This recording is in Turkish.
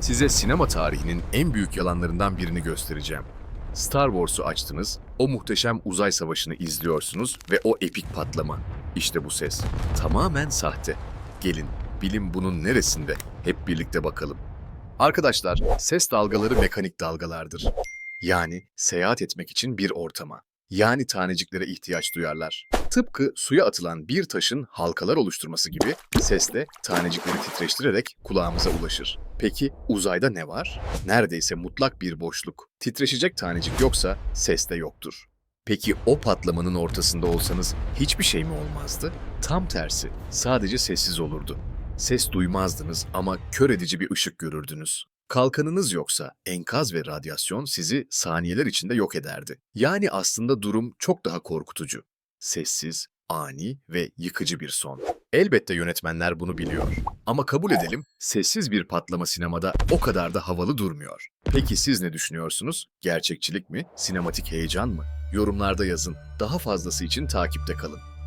Size sinema tarihinin en büyük yalanlarından birini göstereceğim. Star Wars'u açtınız, o muhteşem uzay savaşını izliyorsunuz ve o epik patlama. İşte bu ses. Tamamen sahte. Gelin, bilim bunun neresinde? Hep birlikte bakalım. Arkadaşlar, ses dalgaları mekanik dalgalardır. Yani seyahat etmek için bir ortama. Yani taneciklere ihtiyaç duyarlar. Tıpkı suya atılan bir taşın halkalar oluşturması gibi ses de tanecikleri titreştirerek kulağımıza ulaşır. Peki uzayda ne var? Neredeyse mutlak bir boşluk. Titreşecek tanecik yoksa ses de yoktur. Peki o patlamanın ortasında olsanız hiçbir şey mi olmazdı? Tam tersi, sadece sessiz olurdu. Ses duymazdınız ama kör edici bir ışık görürdünüz. Kalkanınız yoksa enkaz ve radyasyon sizi saniyeler içinde yok ederdi. Yani aslında durum çok daha korkutucu. Sessiz, ani ve yıkıcı bir son. Elbette yönetmenler bunu biliyor. Ama kabul edelim, sessiz bir patlama sinemada o kadar da havalı durmuyor. Peki siz ne düşünüyorsunuz? Gerçekçilik mi, sinematik heyecan mı? Yorumlarda yazın. Daha fazlası için takipte kalın.